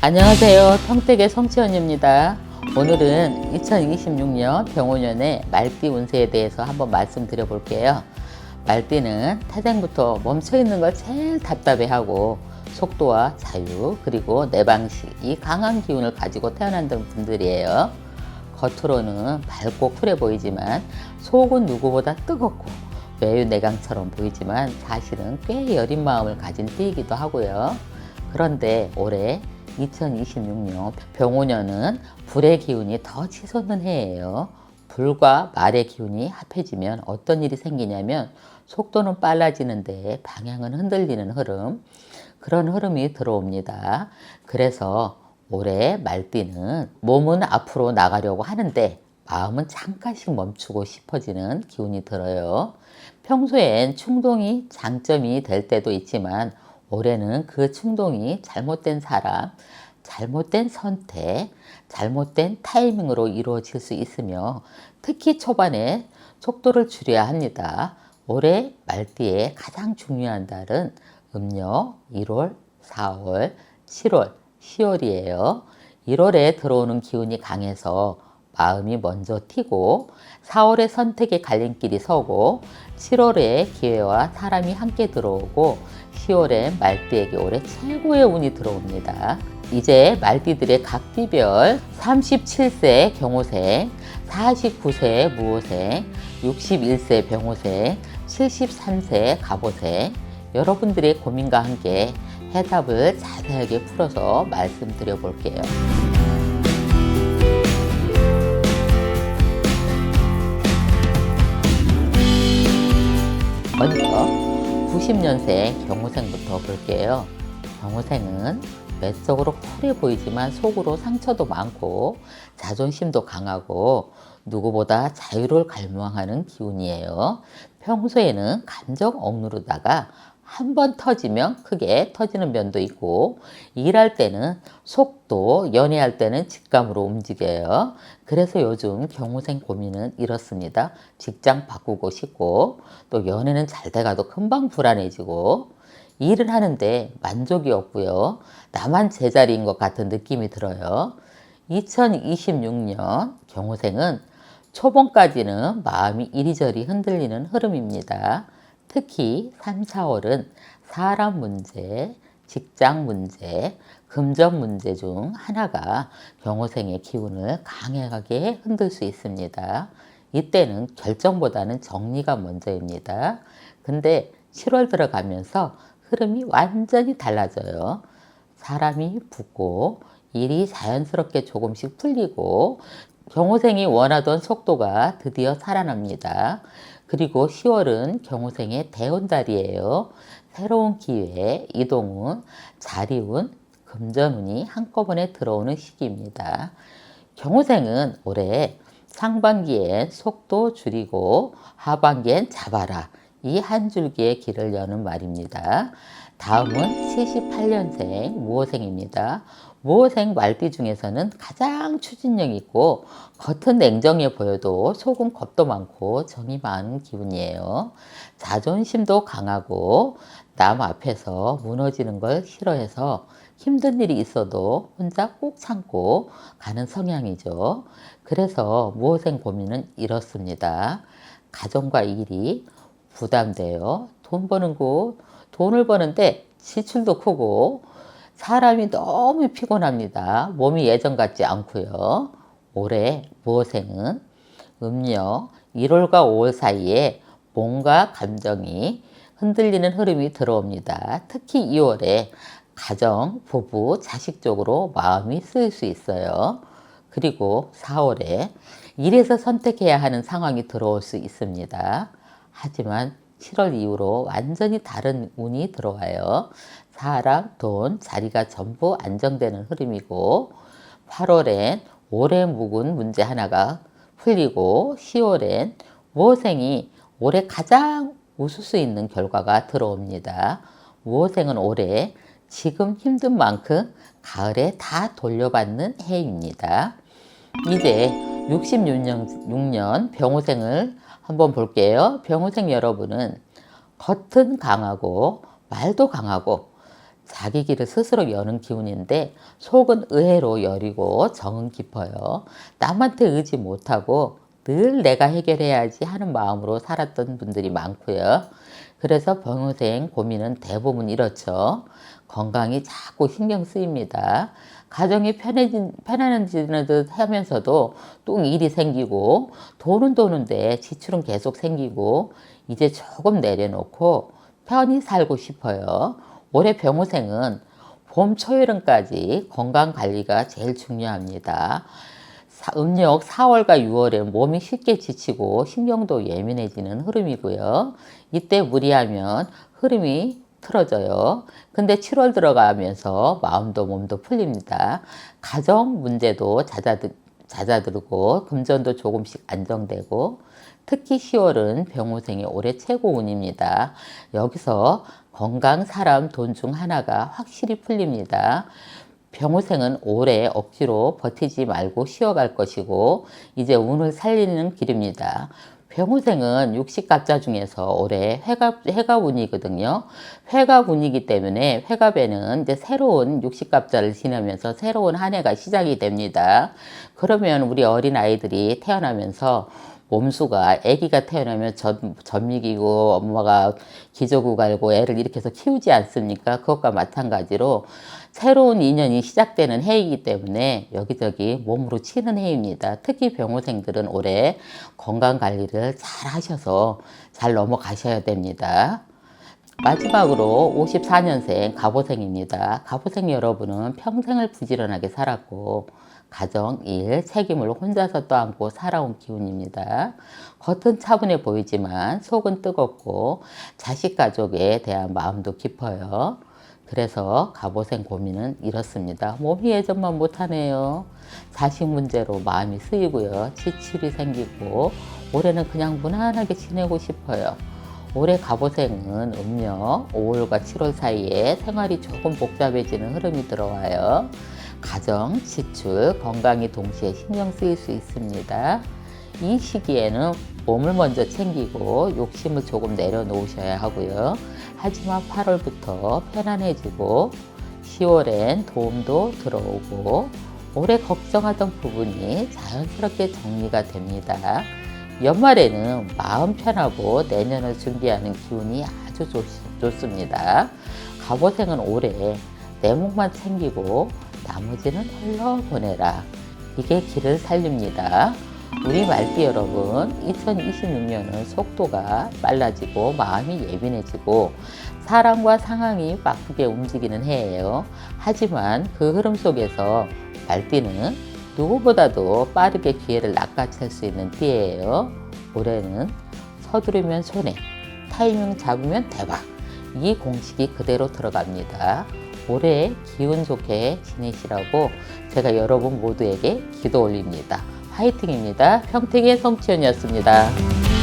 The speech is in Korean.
안녕하세요. 평택의 성치현입니다. 오늘은 2026년 병원년의 말띠 운세에 대해서 한번 말씀드려 볼게요. 말띠는 태생부터 멈춰 있는 걸 제일 답답해하고 속도와 자유 그리고 내 방식 이 강한 기운을 가지고 태어난 분들이에요. 겉으로는 밝고 쿨해 보이지만 속은 누구보다 뜨겁고 매우 내강처럼 보이지만 사실은 꽤 여린 마음을 가진 띠이기도 하고요. 그런데 올해 2026년 병오년은 불의 기운이 더 치솟는 해예요. 불과 말의 기운이 합해지면 어떤 일이 생기냐면 속도는 빨라지는데 방향은 흔들리는 흐름 그런 흐름이 들어옵니다. 그래서 올해 말띠는 몸은 앞으로 나가려고 하는데 마음은 잠깐씩 멈추고 싶어지는 기운이 들어요. 평소엔 충동이 장점이 될 때도 있지만 올해는 그 충동이 잘못된 사람, 잘못된 선택, 잘못된 타이밍으로 이루어질 수 있으며 특히 초반에 속도를 줄여야 합니다. 올해 말띠에 가장 중요한 달은 음력 1월, 4월, 7월, 10월이에요. 1월에 들어오는 기운이 강해서 마음이 먼저 튀고 4월에 선택의 갈림길이 서고 7월에 기회와 사람이 함께 들어오고 10월에 말띠에게 올해 최고의 운이 들어옵니다. 이제 말띠들의 각 띠별 37세 경호생, 49세 무호생, 61세 병호생, 73세 갑오생 여러분들의 고민과 함께 해답을 자세하게 풀어서 말씀드려 볼게요. 먼저 90년생 경호생부터 볼게요. 경호생은 외적으로 쿨해 보이지만 속으로 상처도 많고 자존심도 강하고 누구보다 자유를 갈망하는 기운이에요. 평소에는 감정 억누르다가 한 번 터지면 크게 터지는 면도 있고 일할 때는 속도, 연애할 때는 직감으로 움직여요. 그래서 요즘 경호생 고민은 이렇습니다. 직장 바꾸고 싶고 또 연애는 잘 돼가도 금방 불안해지고 일을 하는데 만족이 없고요. 나만 제자리인 것 같은 느낌이 들어요. 2026년 경호생은 초봉까지는 마음이 이리저리 흔들리는 흐름입니다. 특히 3, 4월은 사람 문제, 직장 문제, 금전 문제 중 하나가 경호생의 기운을 강하게 흔들 수 있습니다. 이때는 결정보다는 정리가 먼저입니다. 근데 7월 들어가면서 흐름이 완전히 달라져요. 사람이 붙고 일이 자연스럽게 조금씩 풀리고 경호생이 원하던 속도가 드디어 살아납니다. 그리고 10월은 경호생의 대운달이에요. 새로운 기회, 이동운, 자리운, 금전운이 한꺼번에 들어오는 시기입니다. 경호생은 올해 상반기엔 속도 줄이고 하반기엔 잡아라. 이 한 줄기의 길을 여는 말입니다. 다음은 78년생 무호생입니다. 무호생 말띠 중에서는 가장 추진력 있고 겉은 냉정해 보여도 속은 겁도 많고 정이 많은 기운이에요. 자존심도 강하고 남 앞에서 무너지는 걸 싫어해서 힘든 일이 있어도 혼자 꼭 참고 가는 성향이죠. 그래서 무호생 고민은 이렇습니다. 가정과 일이 부담돼요. 돈 버는 곳, 돈을 버는데 지출도 크고 사람이 너무 피곤합니다. 몸이 예전 같지 않고요. 올해 무호생은 음력 1월과 5월 사이에 몸과 감정이 흔들리는 흐름이 들어옵니다. 특히 2월에 가정, 부부, 자식 쪽으로 마음이 쓰일 수 있어요. 그리고 4월에 일에서 선택해야 하는 상황이 들어올 수 있습니다. 하지만 7월 이후로 완전히 다른 운이 들어와요. 사람, 돈, 자리가 전부 안정되는 흐름이고 8월엔 오래 묵은 문제 하나가 풀리고 10월엔 무호생이 올해 가장 웃을 수 있는 결과가 들어옵니다. 무호생은 올해 지금 힘든 만큼 가을에 다 돌려받는 해입니다. 이제 66년 6년 병호생을 한번 볼게요. 병호생 여러분은 겉은 강하고 말도 강하고 자기 길을 스스로 여는 기운인데 속은 의외로 여리고 정은 깊어요. 남한테 의지 못하고 늘 내가 해결해야지 하는 마음으로 살았던 분들이 많고요. 그래서 병호생 고민은 대부분 이렇죠. 건강이 자꾸 신경 쓰입니다. 가정이 편해진, 편안해지는 듯 하면서도 또 일이 생기고 돈은 도는데 지출은 계속 생기고 이제 조금 내려놓고 편히 살고 싶어요. 올해 병호생은 봄, 초여름까지 건강 관리가 제일 중요합니다. 사- 음력 4월과 6월에 몸이 쉽게 지치고 신경도 예민해지는 흐름이고요. 이때 무리하면 흐름이 틀어져요. 근데 7월 들어가면서 마음도 몸도 풀립니다. 가정 문제도 잦아들, 잦아들고 금전도 조금씩 안정되고 특히 10월은 병호생의 올해 최고 운입니다. 여기서 건강, 사람, 돈 중 하나가 확실히 풀립니다. 병호생은 올해 억지로 버티지 말고 쉬어갈 것이고 이제 운을 살리는 길입니다. 병호생은 육식갑자 중에서 올해 회갑, 회갑운이거든요. 회갑운이기 때문에 회갑에는 이제 새로운 육식갑자를 지나면서 새로운 한 해가 시작이 됩니다. 그러면 우리 어린 아이들이 태어나면서 몸수가 아기가 태어나면 전, 전미기고 엄마가 기저구 갈고 애를 이렇게 해서 키우지 않습니까? 그것과 마찬가지로 새로운 인연이 시작되는 해이기 때문에 여기저기 몸으로 치는 해입니다. 특히 병호생들은 올해 건강 관리를 잘 하셔서 잘 넘어가셔야 됩니다. 마지막으로 54년생 갑오생입니다. 갑오생 여러분은 평생을 부지런하게 살았고 가정, 일, 책임을 혼자서 떠안고 살아온 기운입니다. 겉은 차분해 보이지만 속은 뜨겁고 자식 가족에 대한 마음도 깊어요. 그래서 갑오생 고민은 이렇습니다. 몸이 예전만 못하네요. 자식 문제로 마음이 쓰이고요. 지출이 생기고 올해는 그냥 무난하게 지내고 싶어요. 올해 갑오생은 음력 5월과 7월 사이에 생활이 조금 복잡해지는 흐름이 들어와요. 가정, 지출, 건강이 동시에 신경 쓰일 수 있습니다. 이 시기에는 몸을 먼저 챙기고 욕심을 조금 내려놓으셔야 하고요. 하지만 8월부터 편안해지고 10월엔 도움도 들어오고 올해 걱정하던 부분이 자연스럽게 정리가 됩니다. 연말에는 마음 편하고 내년을 준비하는 기운이 아주 좋, 좋습니다. 갑오생은 올해 내 목만 챙기고 나머지는 흘러보내라. 이게 길을 살립니다. 우리 말띠 여러분, 2026년은 속도가 빨라지고 마음이 예민해지고 사람과 상황이 바쁘게 움직이는 해예요. 하지만 그 흐름 속에서 말띠는 누구보다도 빠르게 기회를 낚아챌 수 있는 띠예요. 올해는 서두르면 손해, 타이밍 잡으면 대박. 이 공식이 그대로 들어갑니다. 올해 기운 좋게 지내시라고 제가 여러분 모두에게 기도 올립니다. 화이팅입니다. 평택의 성치연이었습니다.